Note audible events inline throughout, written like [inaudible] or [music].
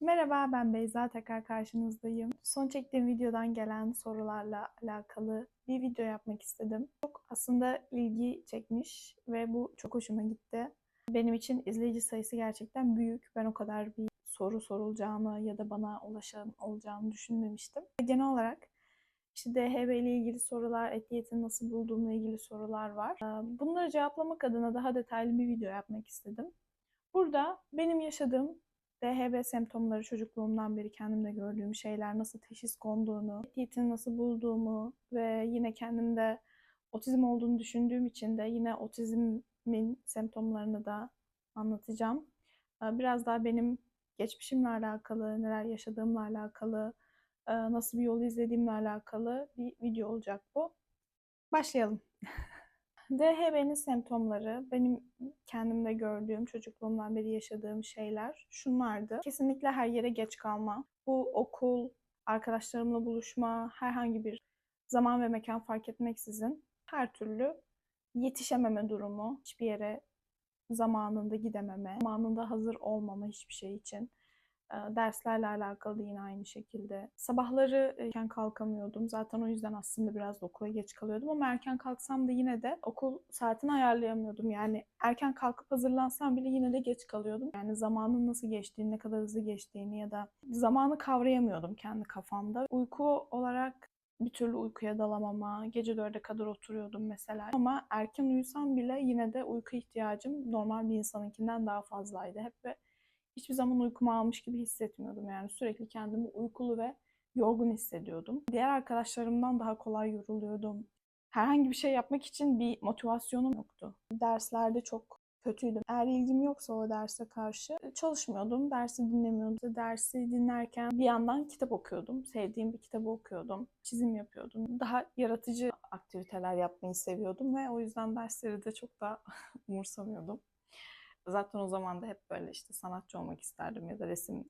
Merhaba ben Beyza tekrar karşınızdayım. Son çektiğim videodan gelen sorularla alakalı bir video yapmak istedim. Çok aslında ilgi çekmiş ve bu çok hoşuma gitti. Benim için izleyici sayısı gerçekten büyük. Ben o kadar bir soru sorulacağını ya da bana ulaşan olacağını düşünmemiştim. Genel olarak işte DHB ile ilgili sorular, et diyetini nasıl bulduğumla ilgili sorular var. Bunları cevaplamak adına daha detaylı bir video yapmak istedim. Burada benim yaşadığım DHB semptomları çocukluğumdan beri kendimde gördüğüm şeyler, nasıl teşhis konduğunu, diyetini nasıl bulduğumu ve yine kendimde otizm olduğunu düşündüğüm için de yine otizmin semptomlarını da anlatacağım. Biraz daha benim geçmişimle alakalı, neler yaşadığımla alakalı, nasıl bir yol izlediğimle alakalı bir video olacak bu. Başlayalım. [laughs] DHB'nin semptomları benim kendimde gördüğüm, çocukluğumdan beri yaşadığım şeyler şunlardı. Kesinlikle her yere geç kalma. Bu okul, arkadaşlarımla buluşma, herhangi bir zaman ve mekan fark etmeksizin her türlü yetişememe durumu, hiçbir yere zamanında gidememe, zamanında hazır olmama hiçbir şey için. Derslerle alakalı yine aynı şekilde. Sabahları erken kalkamıyordum. Zaten o yüzden aslında biraz da okula geç kalıyordum ama erken kalksam da yine de okul saatini ayarlayamıyordum. Yani erken kalkıp hazırlansam bile yine de geç kalıyordum. Yani zamanın nasıl geçtiğini, ne kadar hızlı geçtiğini ya da zamanı kavrayamıyordum kendi kafamda. Uyku olarak bir türlü uykuya dalamama, gece dörde kadar oturuyordum mesela. Ama erken uyusam bile yine de uyku ihtiyacım normal bir insanınkinden daha fazlaydı. Hep ve hiçbir zaman uykumu almış gibi hissetmiyordum. Yani sürekli kendimi uykulu ve yorgun hissediyordum. Diğer arkadaşlarımdan daha kolay yoruluyordum. Herhangi bir şey yapmak için bir motivasyonum yoktu. Derslerde çok kötüydüm. Eğer ilgim yoksa o derse karşı çalışmıyordum. Dersi dinlemiyordum. Dersi dinlerken bir yandan kitap okuyordum. Sevdiğim bir kitabı okuyordum. Çizim yapıyordum. Daha yaratıcı aktiviteler yapmayı seviyordum ve o yüzden dersleri de çok daha [laughs] umursamıyordum. Zaten o zaman da hep böyle işte sanatçı olmak isterdim ya da resim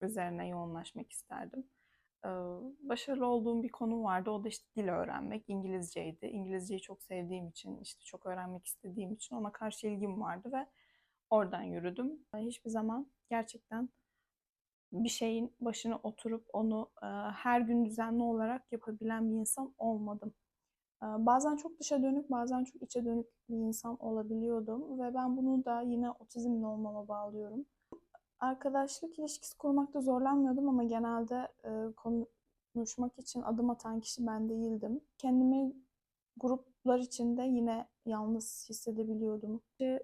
üzerine yoğunlaşmak isterdim. Başarılı olduğum bir konu vardı. O da işte dil öğrenmek, İngilizceydi. İngilizceyi çok sevdiğim için, işte çok öğrenmek istediğim için ona karşı ilgim vardı ve oradan yürüdüm. Hiçbir zaman gerçekten bir şeyin başına oturup onu her gün düzenli olarak yapabilen bir insan olmadım. Bazen çok dışa dönük, bazen çok içe dönük bir insan olabiliyordum ve ben bunu da yine otizmli olmama bağlıyorum. Arkadaşlık ilişkisi kurmakta zorlanmıyordum ama genelde konuşmak için adım atan kişi ben değildim. Kendimi gruplar içinde yine yalnız hissedebiliyordum.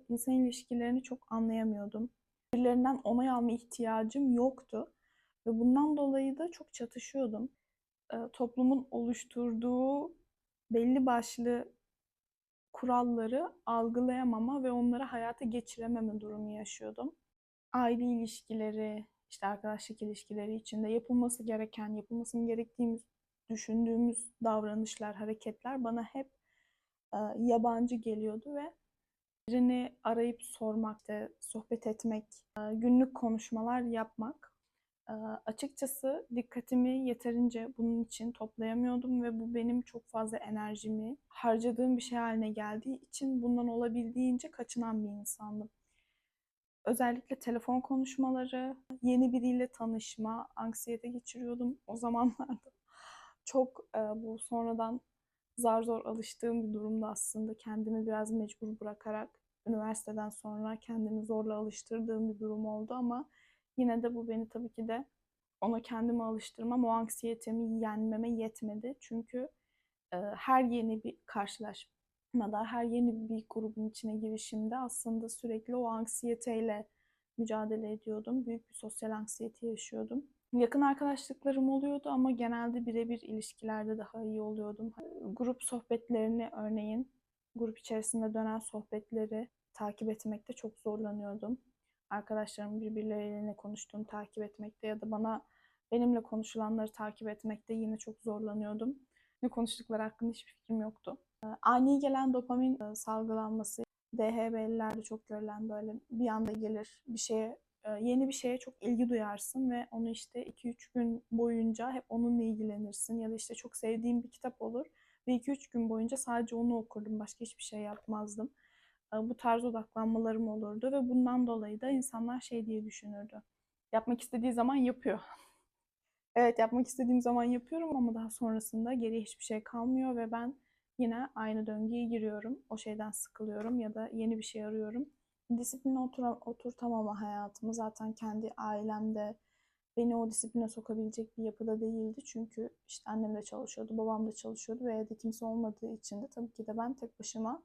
İnsan ilişkilerini çok anlayamıyordum. Birilerinden onay alma ihtiyacım yoktu ve bundan dolayı da çok çatışıyordum. Toplumun oluşturduğu belli başlı kuralları algılayamama ve onları hayata geçirememe durumu yaşıyordum. Aile ilişkileri, işte arkadaşlık ilişkileri içinde yapılması gereken, yapılmasını gerektiğimiz düşündüğümüz davranışlar, hareketler bana hep e, yabancı geliyordu ve birini arayıp sormak, sohbet etmek, e, günlük konuşmalar yapmak açıkçası dikkatimi yeterince bunun için toplayamıyordum ve bu benim çok fazla enerjimi harcadığım bir şey haline geldiği için bundan olabildiğince kaçınan bir insandım. Özellikle telefon konuşmaları, yeni biriyle tanışma, anksiyete geçiriyordum o zamanlarda. [laughs] Çok bu sonradan zar zor alıştığım bir durumda aslında. Kendimi biraz mecbur bırakarak üniversiteden sonra kendimi zorla alıştırdığım bir durum oldu ama Yine de bu beni tabii ki de ona kendimi alıştırmam, o anksiyetemi yenmeme yetmedi. Çünkü e, her yeni bir karşılaşmada, her yeni bir grubun içine girişimde aslında sürekli o anksiyeteyle mücadele ediyordum. Büyük bir sosyal anksiyete yaşıyordum. Yakın arkadaşlıklarım oluyordu ama genelde birebir ilişkilerde daha iyi oluyordum. Grup sohbetlerini örneğin, grup içerisinde dönen sohbetleri takip etmekte çok zorlanıyordum arkadaşlarım birbirleriyle konuştuğunu takip etmekte ya da bana benimle konuşulanları takip etmekte yine çok zorlanıyordum. Ne konuştukları hakkında hiçbir fikrim yoktu. Ee, ani gelen dopamin e, salgılanması, DHB'lilerde çok görülen böyle bir anda gelir bir şeye e, yeni bir şeye çok ilgi duyarsın ve onu işte 2-3 gün boyunca hep onunla ilgilenirsin ya da işte çok sevdiğim bir kitap olur ve 2-3 gün boyunca sadece onu okurdum başka hiçbir şey yapmazdım bu tarz odaklanmalarım olurdu ve bundan dolayı da insanlar şey diye düşünürdü. yapmak istediği zaman yapıyor. [laughs] Evet yapmak istediğim zaman yapıyorum ama daha sonrasında geriye hiçbir şey kalmıyor ve ben yine aynı döngüye giriyorum. O şeyden sıkılıyorum ya da yeni bir şey arıyorum. Disipline otura- oturtamama hayatımı zaten kendi ailemde beni o disipline sokabilecek bir yapıda değildi. Çünkü işte annem de çalışıyordu, babam da çalışıyordu ve evde kimse olmadığı için de tabii ki de ben tek başıma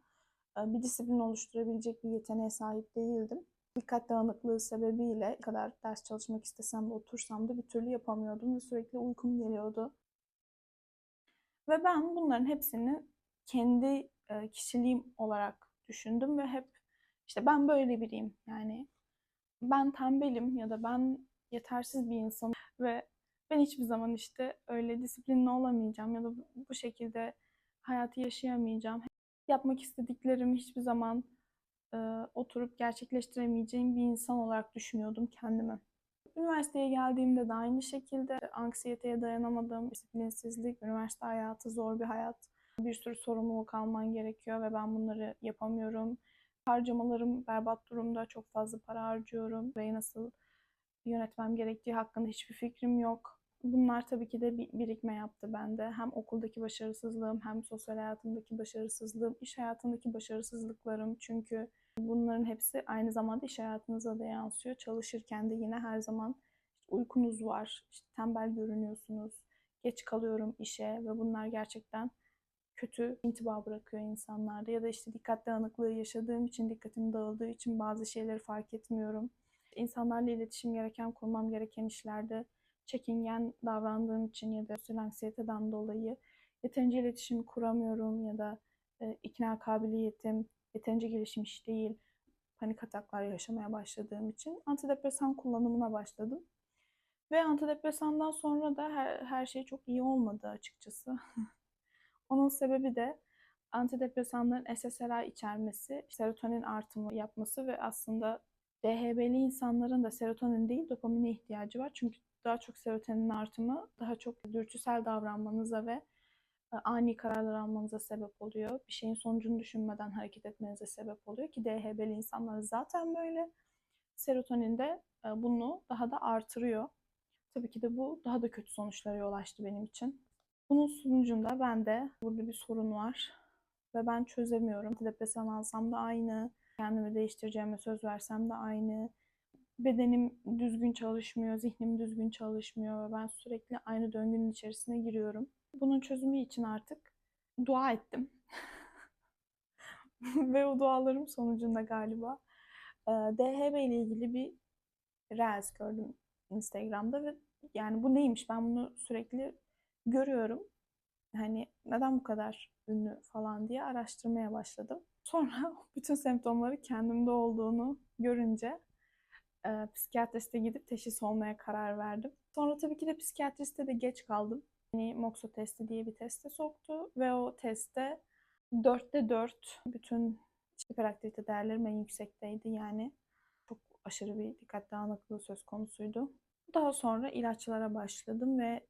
bir disiplin oluşturabilecek bir yeteneğe sahip değildim. Dikkat dağınıklığı sebebiyle kadar ders çalışmak istesem de otursam da bir türlü yapamıyordum ve sürekli uykum geliyordu. Ve ben bunların hepsini kendi e, kişiliğim olarak düşündüm ve hep işte ben böyle biriyim. Yani ben tembelim ya da ben yetersiz bir insanım ve ben hiçbir zaman işte öyle disiplinli olamayacağım ya da bu şekilde hayatı yaşayamayacağım. Yapmak istediklerimi hiçbir zaman e, oturup gerçekleştiremeyeceğim bir insan olarak düşünüyordum kendimi. Üniversiteye geldiğimde de aynı şekilde anksiyeteye dayanamadığım disiplinsizlik, üniversite hayatı zor bir hayat. Bir sürü sorumluluk alman gerekiyor ve ben bunları yapamıyorum. Harcamalarım berbat durumda, çok fazla para harcıyorum ve nasıl yönetmem gerektiği hakkında hiçbir fikrim yok. Bunlar tabii ki de bir birikme yaptı bende. Hem okuldaki başarısızlığım, hem sosyal hayatımdaki başarısızlığım, iş hayatındaki başarısızlıklarım. Çünkü bunların hepsi aynı zamanda iş hayatınıza da yansıyor. Çalışırken de yine her zaman uykunuz var, işte tembel görünüyorsunuz, geç kalıyorum işe ve bunlar gerçekten kötü intiba bırakıyor insanlarda. Ya da işte dikkat dağınıklığı yaşadığım için, dikkatim dağıldığı için bazı şeyleri fark etmiyorum. İnsanlarla iletişim gereken, kurmam gereken işlerde çekingen davrandığım için ya da sosyal anksiyeteden dolayı yeterince iletişim kuramıyorum ya da e, ikna kabiliyetim yeterince gelişmiş değil. Panik ataklar yaşamaya başladığım için antidepresan kullanımına başladım. Ve antidepresandan sonra da her, her şey çok iyi olmadı açıkçası. [laughs] Onun sebebi de antidepresanların SSRI içermesi, serotonin artımı yapması ve aslında DHB'li insanların da serotonin değil dopamine ihtiyacı var. Çünkü daha çok serotonin artımı daha çok dürtüsel davranmanıza ve e, ani kararlar almanıza sebep oluyor. Bir şeyin sonucunu düşünmeden hareket etmenize sebep oluyor ki DHB'li insanlar zaten böyle. Serotonin de e, bunu daha da artırıyor. Tabii ki de bu daha da kötü sonuçlara yol açtı benim için. Bunun sonucunda bende burada bir sorun var ve ben çözemiyorum. Depresyon alsam da aynı, kendimi değiştireceğime söz versem de aynı. Bedenim düzgün çalışmıyor, zihnim düzgün çalışmıyor ve ben sürekli aynı döngünün içerisine giriyorum. Bunun çözümü için artık dua ettim. [laughs] ve o dualarım sonucunda galiba DHB ile ilgili bir Reels gördüm Instagram'da ve yani bu neymiş ben bunu sürekli görüyorum. Hani neden bu kadar ünlü falan diye araştırmaya başladım. Sonra [laughs] bütün semptomları kendimde olduğunu görünce e, psikiyatriste gidip teşhis olmaya karar verdim. Sonra tabii ki de psikiyatriste de geç kaldım. Beni Moxo testi diye bir teste soktu ve o testte 4'te 4 bütün hiperaktivite değerlerim en yüksekteydi yani. Çok aşırı bir dikkat dağınıklığı söz konusuydu. Daha sonra ilaçlara başladım ve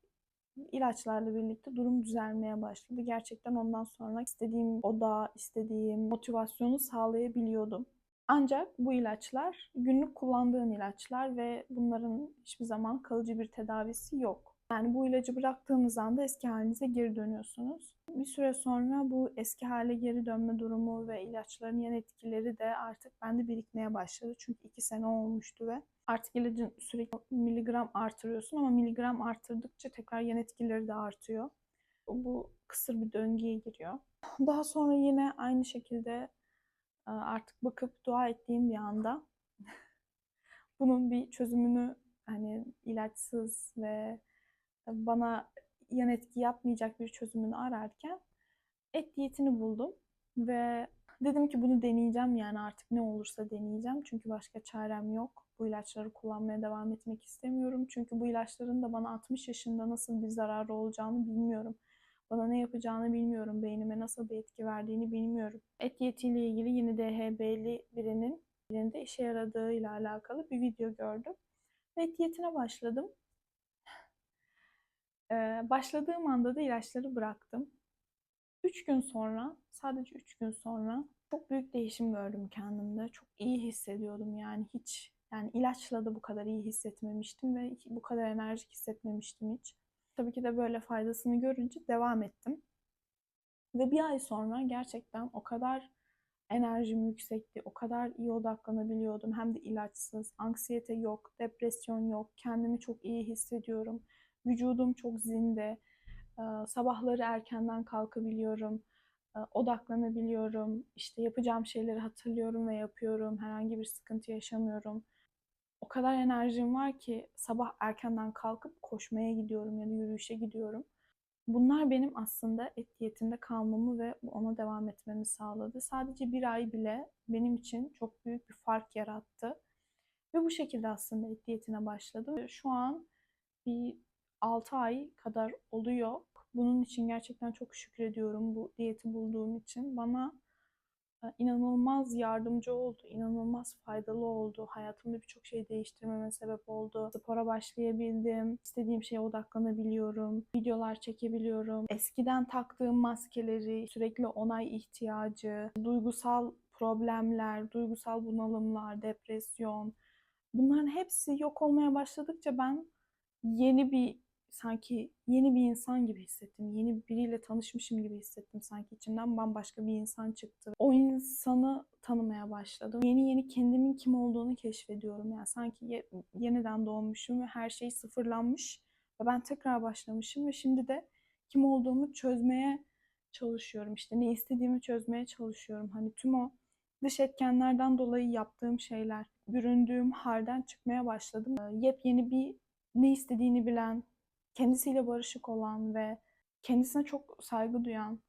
ilaçlarla birlikte durum düzelmeye başladı. Gerçekten ondan sonra istediğim oda, istediğim motivasyonu sağlayabiliyordum. Ancak bu ilaçlar günlük kullandığın ilaçlar ve bunların hiçbir zaman kalıcı bir tedavisi yok. Yani bu ilacı bıraktığınız anda eski halinize geri dönüyorsunuz. Bir süre sonra bu eski hale geri dönme durumu ve ilaçların yan etkileri de artık bende birikmeye başladı. Çünkü iki sene olmuştu ve artık ilacın sürekli miligram artırıyorsun ama miligram artırdıkça tekrar yan etkileri de artıyor. Bu kısır bir döngüye giriyor. Daha sonra yine aynı şekilde artık bakıp dua ettiğim bir anda [laughs] bunun bir çözümünü hani ilaçsız ve bana yan etki yapmayacak bir çözümünü ararken et diyetini buldum ve dedim ki bunu deneyeceğim yani artık ne olursa deneyeceğim çünkü başka çarem yok. Bu ilaçları kullanmaya devam etmek istemiyorum. Çünkü bu ilaçların da bana 60 yaşında nasıl bir zararı olacağını bilmiyorum. Bana ne yapacağını bilmiyorum. Beynime nasıl bir etki verdiğini bilmiyorum. Et diyetiyle ilgili yine DHB'li birinin birinde işe yaradığıyla alakalı bir video gördüm. Ve et diyetine başladım. Ee, başladığım anda da ilaçları bıraktım. 3 gün sonra, sadece 3 gün sonra çok büyük değişim gördüm kendimde. Çok iyi hissediyordum yani hiç Yani ilaçla da bu kadar iyi hissetmemiştim ve bu kadar enerjik hissetmemiştim hiç. Tabii ki de böyle faydasını görünce devam ettim. Ve bir ay sonra gerçekten o kadar enerjim yüksekti, o kadar iyi odaklanabiliyordum. Hem de ilaçsız, anksiyete yok, depresyon yok, kendimi çok iyi hissediyorum. Vücudum çok zinde, sabahları erkenden kalkabiliyorum, odaklanabiliyorum, işte yapacağım şeyleri hatırlıyorum ve yapıyorum, herhangi bir sıkıntı yaşamıyorum. O kadar enerjim var ki sabah erkenden kalkıp koşmaya gidiyorum ya da yürüyüşe gidiyorum. Bunlar benim aslında et kalmamı ve ona devam etmemi sağladı. Sadece bir ay bile benim için çok büyük bir fark yarattı. Ve bu şekilde aslında et diyetine başladım. Şu an bir 6 ay kadar oluyor. Bunun için gerçekten çok şükrediyorum bu diyeti bulduğum için. Bana inanılmaz yardımcı oldu, inanılmaz faydalı oldu. Hayatımda birçok şey değiştirmeme sebep oldu. Spora başlayabildim, istediğim şeye odaklanabiliyorum, videolar çekebiliyorum. Eskiden taktığım maskeleri, sürekli onay ihtiyacı, duygusal problemler, duygusal bunalımlar, depresyon bunların hepsi yok olmaya başladıkça ben yeni bir sanki yeni bir insan gibi hissettim. Yeni biriyle tanışmışım gibi hissettim. Sanki içimden bambaşka bir insan çıktı. O insanı tanımaya başladım. Yeni yeni kendimin kim olduğunu keşfediyorum. Yani sanki ye- yeniden doğmuşum ve her şey sıfırlanmış. Ve ben tekrar başlamışım ve şimdi de kim olduğumu çözmeye çalışıyorum. İşte ne istediğimi çözmeye çalışıyorum. Hani tüm o dış etkenlerden dolayı yaptığım şeyler, büründüğüm halden çıkmaya başladım. Yepyeni bir ne istediğini bilen, kendisiyle barışık olan ve kendisine çok saygı duyan,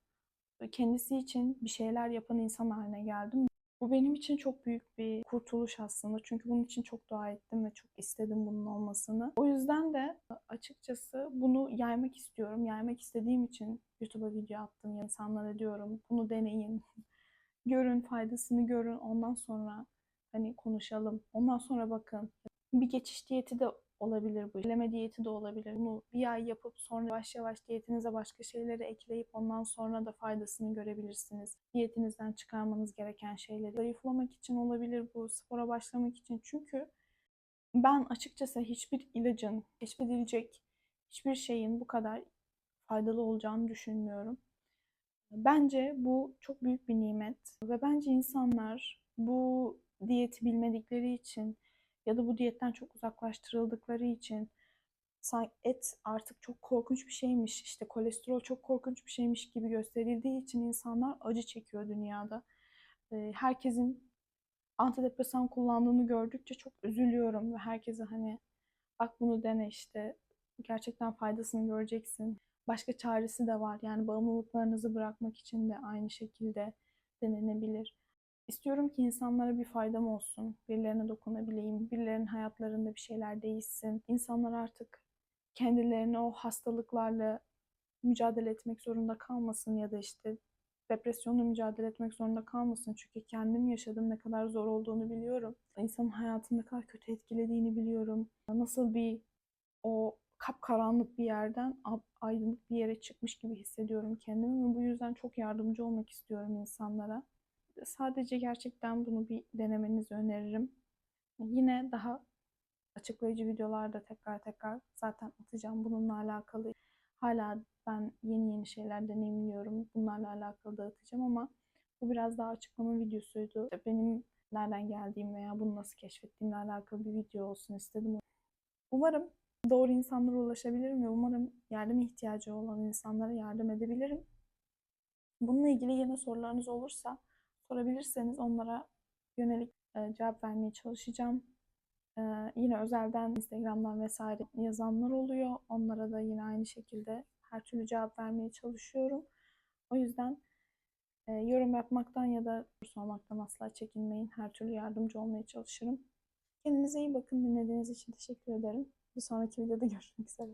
kendisi için bir şeyler yapan insan haline geldim. Bu benim için çok büyük bir kurtuluş aslında. Çünkü bunun için çok dua ettim ve çok istedim bunun olmasını. O yüzden de açıkçası bunu yaymak istiyorum. Yaymak istediğim için YouTube'a video attım. İnsanlara diyorum bunu deneyin. [laughs] görün, faydasını görün. Ondan sonra hani konuşalım. Ondan sonra bakın. Bir geçiş diyeti de olabilir bu. Eleme diyeti de olabilir. Bunu bir ay yapıp sonra yavaş yavaş diyetinize başka şeyleri ekleyip ondan sonra da faydasını görebilirsiniz. Diyetinizden çıkarmanız gereken şeyleri. Zayıflamak için olabilir bu, spora başlamak için. Çünkü ben açıkçası hiçbir ilacın, keşfedilecek hiçbir şeyin bu kadar faydalı olacağını düşünmüyorum. Bence bu çok büyük bir nimet ve bence insanlar bu diyeti bilmedikleri için ya da bu diyetten çok uzaklaştırıldıkları için et artık çok korkunç bir şeymiş, işte kolesterol çok korkunç bir şeymiş gibi gösterildiği için insanlar acı çekiyor dünyada. Herkesin antidepresan kullandığını gördükçe çok üzülüyorum ve herkese hani bak bunu dene işte gerçekten faydasını göreceksin. Başka çaresi de var yani bağımlılıklarınızı bırakmak için de aynı şekilde denenebilir. İstiyorum ki insanlara bir faydam olsun, birilerine dokunabileyim, birilerinin hayatlarında bir şeyler değişsin. İnsanlar artık kendilerini o hastalıklarla mücadele etmek zorunda kalmasın ya da işte depresyonla mücadele etmek zorunda kalmasın. Çünkü kendim yaşadım ne kadar zor olduğunu biliyorum. İnsanın hayatını ne kadar kötü etkilediğini biliyorum. Nasıl bir o kapkaranlık bir yerden aydınlık bir yere çıkmış gibi hissediyorum kendimi bu yüzden çok yardımcı olmak istiyorum insanlara sadece gerçekten bunu bir denemenizi öneririm. Yine daha açıklayıcı videolarda tekrar tekrar zaten atacağım bununla alakalı. Hala ben yeni yeni şeyler deneyimliyorum. Bunlarla alakalı da atacağım ama bu biraz daha açıklama videosuydu. Benim nereden geldiğim veya bunu nasıl keşfettiğimle alakalı bir video olsun istedim. Umarım doğru insanlara ulaşabilirim ve umarım yardım ihtiyacı olan insanlara yardım edebilirim. Bununla ilgili yine sorularınız olursa sorabilirseniz onlara yönelik e, cevap vermeye çalışacağım. E, yine özelden Instagram'dan vesaire yazanlar oluyor. Onlara da yine aynı şekilde her türlü cevap vermeye çalışıyorum. O yüzden e, yorum yapmaktan ya da sormaktan asla çekinmeyin. Her türlü yardımcı olmaya çalışırım. Kendinize iyi bakın. Dinlediğiniz için teşekkür ederim. Bir sonraki videoda görüşmek üzere.